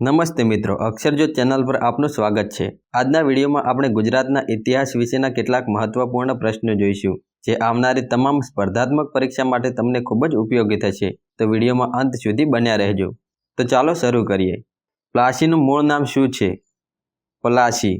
નમસ્તે મિત્રો અક્ષરજ્યોત ચેનલ પર આપનું સ્વાગત છે. આજના વિડીયોમાં આપણે ગુજરાતના ઇતિહાસ વિશેના કેટલાક મહત્વપૂર્ણ પ્રશ્નો જોઈશું, જે આવનારી તમામ સ્પર્ધાત્મક પરીક્ષા માટે તમને ખૂબ જ ઉપયોગી થશે. તો વિડીયોમાં અંત સુધી બન્યા રહેજો. તો ચાલો શરૂ કરીએ. પ્લાસીનું મૂળ નામ શું છે? પલાસી.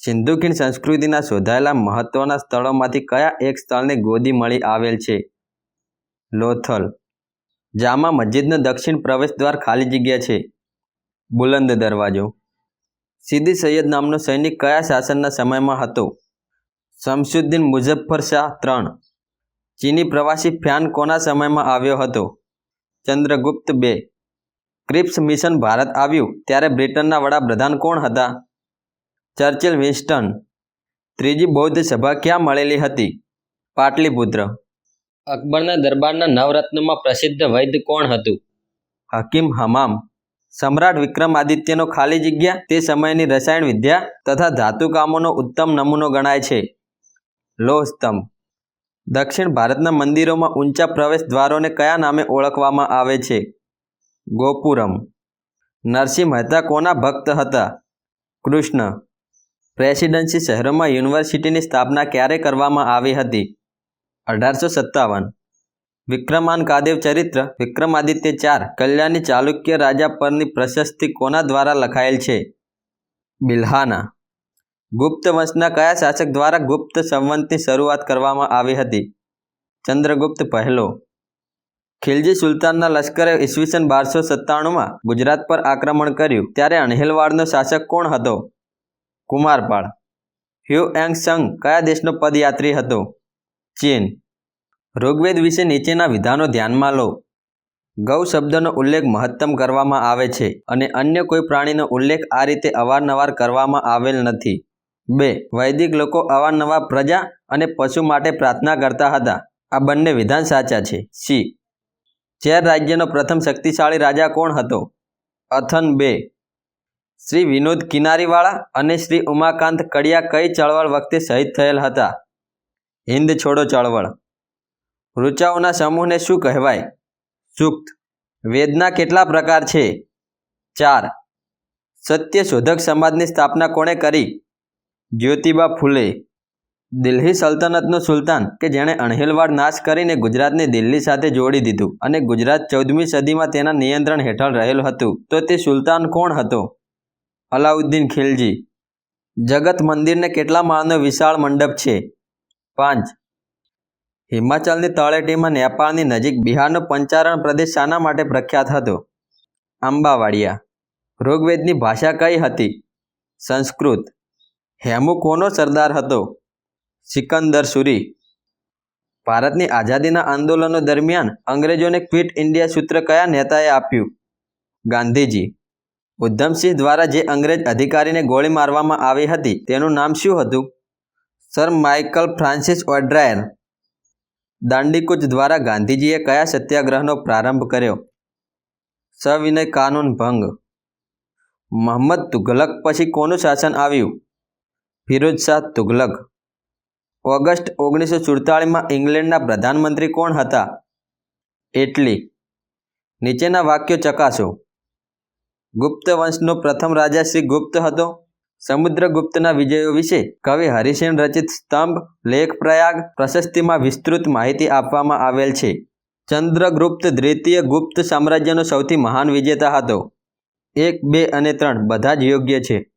સિંધુ સંસ્કૃતિના શોધાયેલા મહત્વના સ્થળોમાંથી કયા એક સ્થળને ગોદી મળી આવેલ છે? લોથલ. જામા મસ્જિદનો દક્ષિણ પ્રવેશ દ્વાર ખાલી જગ્યા છે. બુલંદ દરવાજો. સિદ્ધિ સૈયદ નામનો સૈનિક કયા શાસનના સમયમાં હતો? શમશુદ્દીન મુઝફ્ફર શાહ ત્રણ. ચીની પ્રવાસી ફ્યાન કોના સમયમાં આવ્યો હતો? ચંદ્રગુપ્ત બે. ક્રિપ્સ મિશન ભારત આવ્યું ત્યારે બ્રિટનના વડાપ્રધાન કોણ હતા? Churchill Winston. ત્રીજી બૌદ્ધ સભા ક્યાં મળેલી હતી? પાટલીપુત્ર. અકબરના દરબારના નવરત્નમાં પ્રસિદ્ધ વૈદ્ય કોણ હતું? હકીમ હમામ. સમ્રાટ વિક્રમાદિત્યનો ખાલી જગ્યા તે સમયની રસાયણ વિદ્યા તથા ધાતુકામોનો ઉત્તમ નમૂનો ગણાય છે. લોહ સ્તંભ દક્ષિણ ભારતના મંદિરોમાં ઊંચા પ્રવેશ દ્વારોને કયા નામે ઓળખવામાં આવે છે? ગોપુરમ. નરસિંહ મહેતા કોના ભક્ત હતા? કૃષ્ણ. પ્રેસિડેન્સી શહેરોમાં યુનિવર્સિટીની સ્થાપના ક્યારે કરવામાં આવી હતી? અઢારસો સત્તાવન. વિક્રમાન કાદેવ ચરિત્ર, વિક્રમાદિત્ય ચાર, કલ્યાણી ચાલુક્ય રાજા પરની પ્રશસ્તિ કોના દ્વારા લખાયેલ છે? બિલ્હાના. ગુપ્ત વંશના કયા શાસક દ્વારા ગુપ્ત સંવંતની શરૂઆત કરવામાં આવી હતી? ચંદ્રગુપ્ત પહેલો. ખિલજી સુલતાનના લશ્કરે ઈસવીસન બારસો સત્તાણુંમાં ગુજરાત પર આક્રમણ કર્યું, ત્યારે અણહેલવાડનો શાસક કોણ હતો? કુમારપાળ. હ્યુ એંગ સંગ કયા દેશનો પદયાત્રી હતો? ચીન. ઋગ્વેદ વિશે નીચેના વિધાનો ધ્યાનમાં લો. ગૌ શબ્દનો ઉલ્લેખ મહત્તમ કરવામાં આવે છે અને અન્ય કોઈ પ્રાણીનો ઉલ્લેખ આ રીતે અવારનવાર કરવામાં આવેલ નથી. બે, વૈદિક લોકો અવારનવાર પ્રજા અને પશુ માટે પ્રાર્થના કરતા હતા. આ બંને વિધાન સાચા છે. સી ચેર રાજ્યનો પ્રથમ શક્તિશાળી રાજા કોણ હતો? અથન બે, શ્રી વિનોદ કિનારીવાળા અને શ્રી ઉમાકાંત કડિયા કઈ ચળવળ વખતે શહીદ થયેલ હતા? હિન્દ છોડો ચળવળ ઋચાઓના સમૂહને શું કહેવાય? સુક્ત. વેદના કેટલા પ્રકાર છે? ચાર. સત્ય શોધક સમાજની સ્થાપના કોણે કરી? જ્યોતિબા ફૂલે. દિલ્હી સલ્તનતનો સુલતાન કે જેણે અણહેલવાડ નાશ કરીને ગુજરાતને દિલ્હી સાથે જોડી દીધું અને ગુજરાત ચૌદમી સદીમાં તેના નિયંત્રણ હેઠળ રહેલું હતું, તો તે સુલતાન કોણ હતો? અલાઉદ્દીન ખિલજી. જગત મંદિરને કેટલા માળનો વિશાળ મંડપ છે? પાંચ. હિમાચલની તળેટીમાં નેપાળની નજીક બિહારનો પંચારણ પ્રદેશ શાના માટે પ્રખ્યાત હતો. આંબાવાડિયા. ઋગ્વેદની ભાષા કઈ હતી? સંસ્કૃત. હેમુ કોનો સરદાર હતો? સિકંદર સુરી. ભારતની આઝાદીના આંદોલનો દરમિયાન અંગ્રેજોને ક્વિટ ઇન્ડિયા સૂત્ર કયા નેતાએ આપ્યું? ગાંધીજી. ઉધમસિંહ દ્વારા જે અંગ્રેજ અધિકારીને ગોળી મારવામાં આવી હતી તેનું નામ શું હતું? સર માઇકલ ફ્રાન્સિસ ઓડ્રાયર દાંડીકૂચ દ્વારા ગાંધીજીએ કયા સત્યાગ્રહનો પ્રારંભ કર્યો? સવિનય કાનૂન ભંગ. મોહમ્મદ તુઘલક પછી કોનું શાસન આવ્યું? ફિરોજ શાહ તુઘલક. ઓગસ્ટ ઓગણીસો સુડતાળીસમાં ઇંગ્લેન્ડના પ્રધાનમંત્રી કોણ હતા? એટલી નીચેના વાક્યો ચકાસો. ગુપ્ત વંશનો પ્રથમ રાજા શ્રી ગુપ્ત હતો? સમુદ્રગુપ્તના વિજયો વિશે કવિ હરિસેન રચિત સ્તંભ, લેખ પ્રયાગ પ્રશસ્તિમાં વિસ્તૃત માહિતી આપવામાં આવેલ છે. ચંદ્રગુપ્ત દ્વિતીય ગુપ્ત સામ્રાજ્યનો સૌથી મહાન વિજેતા હતો. એક, બે અને ત્રણ બધા જ યોગ્ય છે.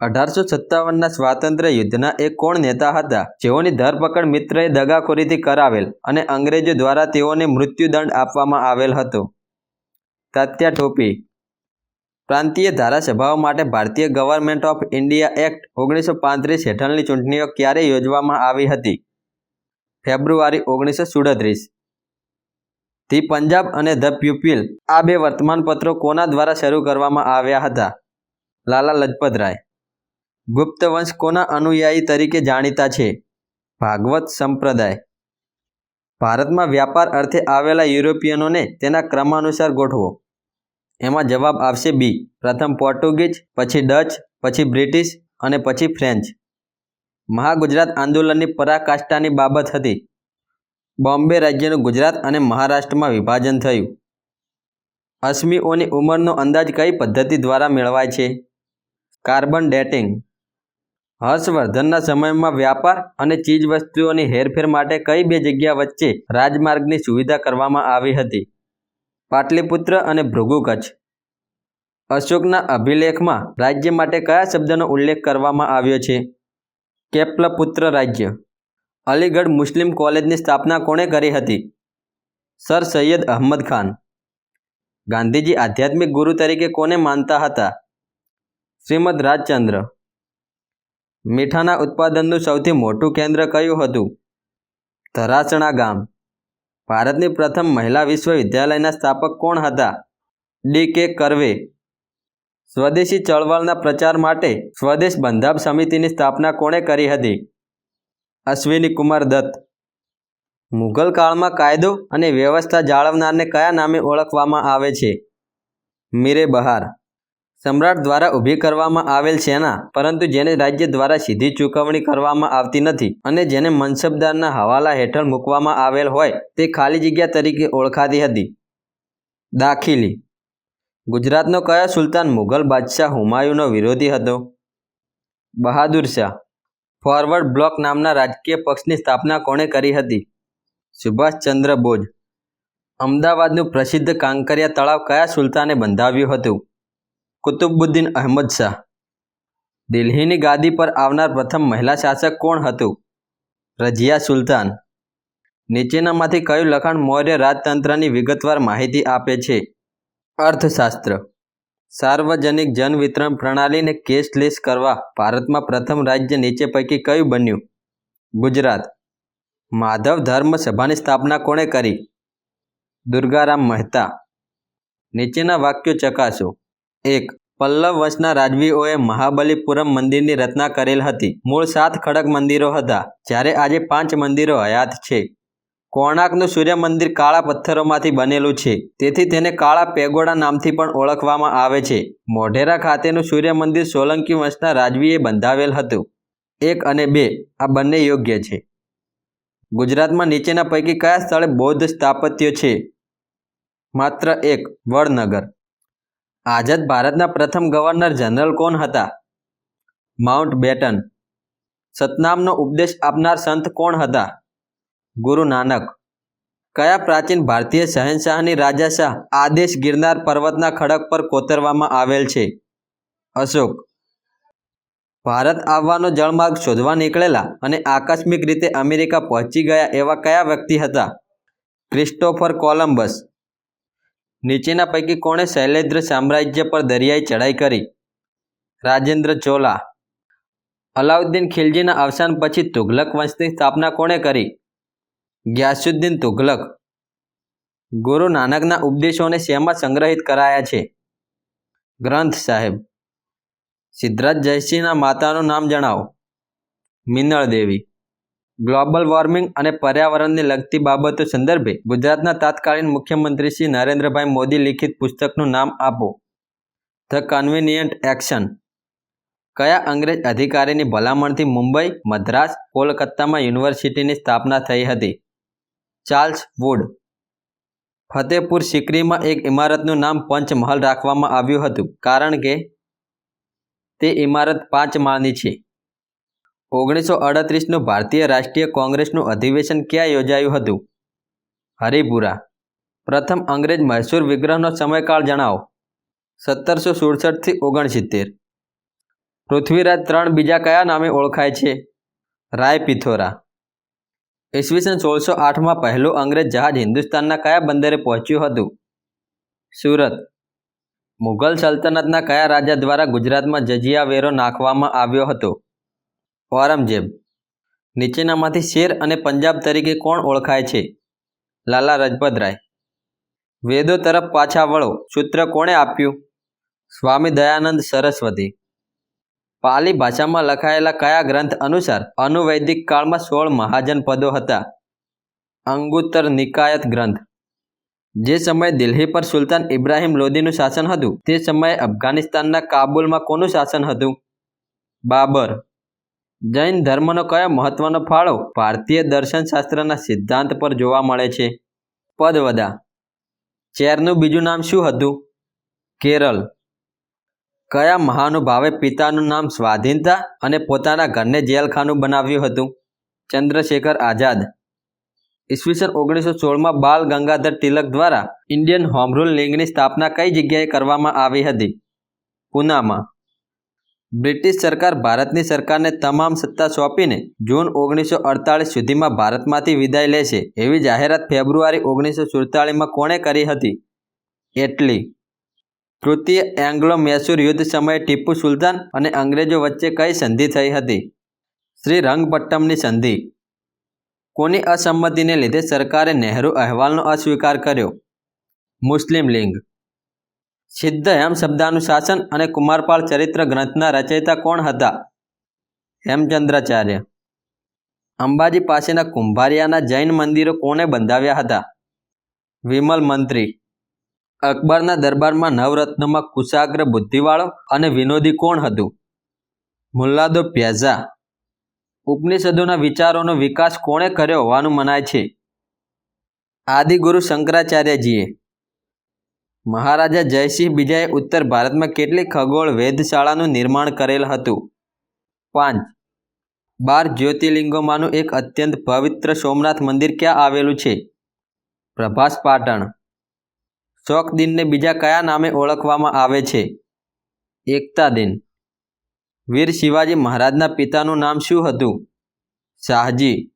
અઢારસો સત્તાવનના સ્વાતંત્ર્ય યુદ્ધના એક કોણ નેતા હતા? જેઓની ધરપકડ મિત્રએ દગાખોરીથી કરાવેલ અને અંગ્રેજો દ્વારા તેઓને મૃત્યુદંડ આપવામાં આવેલ હતો. તાત્યા ટોપી પ્રાંતીય ધારાસભાઓ માટે ભારતીય ગવર્મેન્ટ ઓફ ઇન્ડિયા એક્ટ ઓગણીસો પાંત્રીસ હેઠળની ચૂંટણીઓ ક્યારે યોજવામાં આવી હતી? ફેબ્રુઆરી ઓગણીસો સુડત્રીસ ધી પંજાબ અને ધ પ્યુપિલ આ બે વર્તમાનપત્રો કોના દ્વારા શરૂ કરવામાં આવ્યા હતા? લાલા લજપતરાય ગુપ્ત વંશ કોના અનુયાયી તરીકે જાણીતા છે? ભાગવત સંપ્રદાય. ભારતમાં વ્યાપાર અર્થે આવેલા યુરોપિયનોને તેના ક્રમાનુસાર ગોઠવો. એમાં જવાબ આવશે બી. પ્રથમ પોર્ટુગીઝ, પછી ડચ, પછી બ્રિટિશ અને પછી ફ્રેન્ચ. મહાગુજરાત આંદોલનની પરાકાષ્ઠાની બાબત હતી. બોમ્બે રાજ્યનું ગુજરાત અને મહારાષ્ટ્રમાં વિભાજન થયું. અશ્મિઓની ઉંમરનો અંદાજ કઈ પદ્ધતિ દ્વારા મેળવાય છે? Carbon dating. હર્ષવર્ધનના સમયમાં વ્યાપાર અને ચીજવસ્તુઓની હેરફેર માટે કઈ બે જગ્યા વચ્ચે રાજમાર્ગની સુવિધા કરવામાં આવી હતી? પાટલીપુત્ર અને ભૃગુકચ્છ અશોકના અભિલેખમાં રાજ્ય માટે કયા શબ્દનો ઉલ્લેખ કરવામાં આવ્યો છે? કેપ્લપુત્ર રાજ્ય. અલીગઢ મુસ્લિમ કોલેજની સ્થાપના કોણે કરી હતી? સર સૈયદ અહમદ ખાન. ગાંધીજી આધ્યાત્મિક ગુરુ તરીકે કોને માનતા હતા? શ્રીમદ રાજચંદ્ર. મીઠાના ઉત્પાદનનું સૌથી મોટું કેન્દ્ર કયું હતું? ધરાસણા ગામ. ભારતની પ્રથમ મહિલા વિશ્વવિદ્યાલયના સ્થાપક કોણ હતા? ડી કે કરવે. સ્વદેશી ચળવળના પ્રચાર માટે સ્વદેશ બંધાબ સમિતિની સ્થાપના કોણે કરી હતી? અશ્વિની કુમાર દત્ત. મુઘલ કાળમાં કાયદો અને વ્યવસ્થા જાળવનારને કયા નામે ઓળખવામાં આવે છે? મીરે બહાર. સમ્રાટ દ્વારા ઊભી કરવામાં આવેલ સેના, પરંતુ જેને રાજ્ય દ્વારા સીધી ચૂકવણી કરવામાં આવતી નથી અને જેને મનસબદારના હવાલા હેઠળ મૂકવામાં આવેલ હોય, તે ખાલી જગ્યા તરીકે ઓળખાતી હતી. દાખીલી. ગુજરાતનો કયા સુલતાન મુઘલ બાદશાહ હુમાયુનો વિરોધી હતો? બહાદુર શાહ. ફોરવર્ડ બ્લોક નામના રાજકીય પક્ષની સ્થાપના કોણે કરી હતી? સુભાષચંદ્ર બોઝ. અમદાવાદનું પ્રસિદ્ધ કાંકરિયા તળાવ કયા સુલતાને બંધાવ્યું હતું? કુતુબુદ્દીન અહમદ શાહ. દિલ્હીની ગાદી પર આવનાર પ્રથમ મહિલા શાસક કોણ હતું? રજિયા સુલતાન. નીચેનામાંથી કયું લખાણ મૌર્ય રાજતંત્રની વિગતવાર માહિતી આપે છે? અર્થશાસ્ત્ર. સાર્વજનિક જન વિતરણ પ્રણાલીને કેશલેસ કરવા ભારતમાં પ્રથમ રાજ્ય નીચે પૈકી કયું બન્યું? ગુજરાત. માધવ ધર્મ સભાની સ્થાપના કોણે કરી? દુર્ગારામ મહેતા. નીચેના વાક્યો ચકાસો. એક. પલ્લવ વંશના રાજવીઓએ મહાબલીપુરમ મંદિરની રચના કરેલ હતી. મૂળ સાત ખડક મંદિરો હતા, જ્યારે આજે પાંચ મંદિરો હયાત છે. કોણાર્કનું સૂર્ય મંદિર કાળા પથ્થરોમાંથી બનેલું છે, તેથી તેને કાળા પેગોડા નામથી પણ ઓળખવામાં આવે છે. મોઢેરા ખાતેનું સૂર્ય મંદિર સોલંકી વંશના રાજવીએ બંધાવેલ હતું. એક અને બે, આ બંને યોગ્ય છે. ગુજરાતમાં નીચેના પૈકી કયા સ્થળે બૌદ્ધ સ્થાપત્ય છે? માત્ર એક, વડનગર. આઝાદ ભારતના પ્રથમ ગવર્નર જનરલ કોણ હતા? Mount batten. સતનામનો ઉપદેશ આપનાર સંત કોણ હતા? ગુરુ નાનક. કયા પ્રાચીન ભારતીય શહેનશાહની રાજાશાહ આદેશ ગિરનાર પર્વતના ખડક પર કોતરવામાં આવેલ છે? અશોક. ભારત આવવાનો જળમાર્ગ શોધવા નીકળેલા અને આકસ્મિક રીતે અમેરિકા પહોંચી ગયા એવા કયા વ્યક્તિ હતા? ક્રિસ્ટોફર કોલમ્બસ નીચેના પૈકી કોણે શૈલેન્દ્ર સામ્રાજ્ય પર દરિયાઈ ચઢાઈ કરી? રાજેન્દ્ર ચોલા. અલાઉદ્દીન ખિલજીના અવસાન પછી તુઘલક વંશની સ્થાપના કોણે કરી? ગ્યાસુદ્દીન તુઘલક. ગુરુ નાનકના ઉપદેશોને શેમાં સંગ્રહિત કરાયા છે? ગ્રંથ સાહેબ. સિદ્ધરાજ જયસિંહના માતાનું નામ જણાવો. મિનળ દેવી. ગ્લોબલ વોર્મિંગ અને પર્યાવરણને લગતી બાબતો સંદર્ભે ગુજરાતના તાત્કાલીન મુખ્યમંત્રી શ્રી નરેન્દ્રભાઈ મોદી લિખિત પુસ્તકનું નામ આપો. The convenient action. કયા અંગ્રેજ અધિકારીની ભલામણથી મુંબઈ, મદ્રાસ, કોલકાતામાં યુનિવર્સિટીની સ્થાપના થઈ હતી? Charles wood. ફતેપુર સિકરીમાં એક ઇમારતનું નામ પંચમહલ રાખવામાં આવ્યું હતું કારણ કે તે ઇમારત પાંચ માળની છે. ઓગણીસો અડત્રીસનું ભારતીય રાષ્ટ્રીય કોંગ્રેસનું અધિવેશન ક્યાં યોજાયું હતું? હરિપુરા. પ્રથમ અંગ્રેજ મૈસૂર વિગ્રહનો સમયકાળ જણાવો. સત્તરસો સુડસઠથી ઓગણસિત્તેર. પૃથ્વીરાજ ત્રણ બીજા કયા નામે ઓળખાય છે? રાય પિથોરા. ઈસવીસન સોળસો આઠમાં પહેલું અંગ્રેજ જહાજ હિન્દુસ્તાનના કયા બંદરે પહોંચ્યું હતું? સુરત. મુઘલ સલ્તનતના કયા રાજા દ્વારા ગુજરાતમાં જજિયા વેરો નાખવામાં આવ્યો હતો? ઔરંગઝેબ નીચેનામાંથી શેર અને પંજાબ તરીકે કોણ ઓળખાય છે? લાલા રજપત રાય વેદો તરફ પાછા વળો. સૂત્ર કોણે આપ્યું? સ્વામી દયાનંદ સરસ્વતી. પાલી ભાષામાં લખાયેલા કયા ગ્રંથ અનુસાર અનુવૈદિક કાળમાં સોળ મહાજન પદો હતા? અંગુત્તર નિકાયત ગ્રંથ. જે સમયે દિલ્હી પર સુલતાન ઇબ્રાહિમ લોદીનું શાસન હતું, તે સમયે અફઘાનિસ્તાનના કાબુલમાં કોનું શાસન હતું? બાબર. જૈન ધર્મનો કયો મહત્વનો ફાળો ભારતીય દર્શનશાસ્ત્રના સિદ્ધાંત પર જોવા મળે છે? પદવદા ચેરનું બીજું નામ શું હતું? કેરળ. કયા મહાનુભાવે પિતાનું નામ સ્વાધીનતા અને પોતાના ઘરને જેલખાનું બનાવ્યું હતું? ચંદ્રશેખર આઝાદ. ઈસવીસન ઓગણીસો સોળમાં બાલ ગંગાધર તિલક દ્વારા ઇન્ડિયન હોમરૂલ લીગની સ્થાપના કઈ જગ્યાએ કરવામાં આવી હતી? પૂનામાં. બ્રિટિશ સરકાર ભારતની સરકારને તમામ સત્તા સોંપીને જૂન ઓગણીસો અડતાળીસ સુધીમાં ભારતમાંથી વિદાય લેશે એવી જાહેરાત ફેબ્રુઆરી ઓગણીસો સુડતાળીસમાં કોણે કરી હતી? એટલી. તૃતીય એંગ્લો મૈસૂર યુદ્ધ સમયે ટીપુ સુલતાન અને અંગ્રેજો વચ્ચે કઈ સંધિ થઈ હતી? શ્રી રંગપટ્ટમની સંધિ. કોની અસંમતિને લીધે સરકારે નહેરુ અહેવાલનો અસ્વીકાર કર્યો? મુસ્લિમ લીગ. સિદ્ધ હેમ શબ્દાનું શાસન અને કુમારપાળ ચરિત્ર ગ્રંથના રચયિતા કોણ હતા? હેમચંદ્રાચાર્ય. અંબાજી પાસેના કુંભારિયાના જૈન મંદિરો કોણે બંધાવ્યા હતા? વિમલ મંત્રી. અકબરના દરબારમાં નવરત્નમાં કુશાગ્ર બુદ્ધિવાળો અને વિનોદી કોણ હતું? મુલ્લાદો પ્યાઝા. ઉપનિષદોના વિચારોનો વિકાસ કોણે કર્યો હોવાનું મનાય છે? આદિગુરુ શંકરાચાર્યજીએ. મહારાજા જયસિંહ બીજાએ ઉત્તર ભારતમાં કેટલી ખગોળ વેધશાળાનું નિર્માણ કરેલ હતું. પાંચ. બાર જ્યોતિર્લિંગોમાંનું એક અત્યંત પવિત્ર સોમનાથ મંદિર ક્યાં આવેલું છે? પ્રભાસ પાટણ. શોક દિનને બીજા કયા નામે ઓળખવામાં આવે છે? એકતા દિન. વીર શિવાજી મહારાજના પિતાનું નામ શું હતું? શાહજી.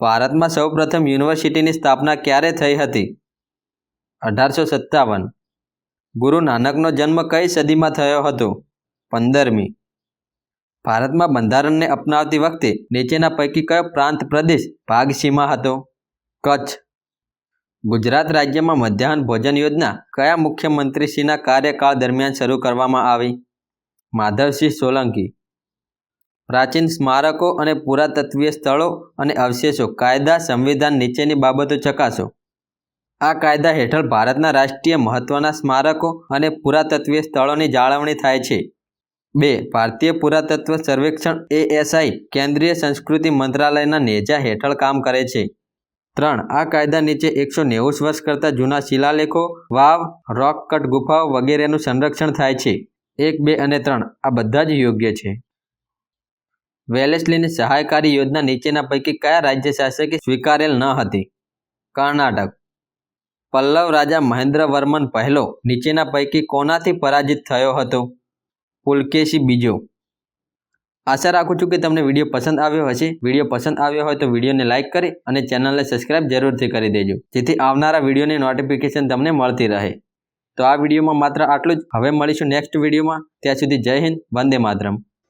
ભારતમાં સૌપ્રથમ યુનિવર્સિટીની સ્થાપના ક્યારે થઈ હતી? અઢારસો સત્તાવન. ગુરુ નાનકનો જન્મ કઈ સદીમાં થયો હતો? પંદરમી. ભારતમાં બંધારણને અપનાવતી વખતે નીચેના પૈકી કયો પ્રાંત પ્રદેશ ભાગ સીમા હતો? કચ્છ. ગુજરાત રાજ્યમાં મધ્યાહન ભોજન યોજના કયા મુખ્યમંત્રીશ્રીના કાર્યકાળ દરમિયાન શરૂ કરવામાં આવી? માધવસિંહ સોલંકી. પ્રાચીન સ્મારકો અને પુરાતત્વીય સ્થળો અને અવશેષો કાયદા સંવિધાન નીચેની બાબતો ચકાસો. આ કાયદા હેઠળ ભારતના રાષ્ટ્રીય મહત્વના સ્મારકો અને પુરાતત્વીય સ્થળોની જાળવણી થાય છે. બે, ભારતીય પુરાતત્વ સર્વેક્ષણ એએસઆઈ કેન્દ્રીય સંસ્કૃતિ મંત્રાલયના નેજા હેઠળ કામ કરે છે. ત્રણ, આ કાયદા નીચે એકસો નેવું વર્ષ કરતાં જૂના શિલાલેખો, વાવ, રોક, કટ, ગુફાઓ વગેરેનું સંરક્ષણ થાય છે. એક, બે અને ત્રણ, આ બધા જ યોગ્ય છે. વેલેસ્લીની સહાયકારી યોજના નીચેના પૈકી કયા રાજ્ય શાસકે સ્વીકારેલ ન હતી? કર્ણાટક પલ્લવ રાજા મહેન્દ્રવર્મન પહેલો નીચેના પૈકી કોનાથી પરાજિત થયો હતો? પુલકેશી બીજો. આશા રાખું છું કે તમને વીડિયો પસંદ આવ્યો હશે. વીડિયો પસંદ આવ્યો હોય તો વિડીયોને લાઇક કરી અને ચેનલને સબસ્ક્રાઇબ જરૂરથી કરી દેજો. જેથી આવનારા વિડીયોની નોટિફિકેશન તમને મળતી રહે. તો આ વિડીયોમાં માત્ર આટલું જ. હવે મળીશું નેક્સ્ટ વિડીયોમાં. ત્યાં સુધી જય હિન્દ, વંદે માતરમ.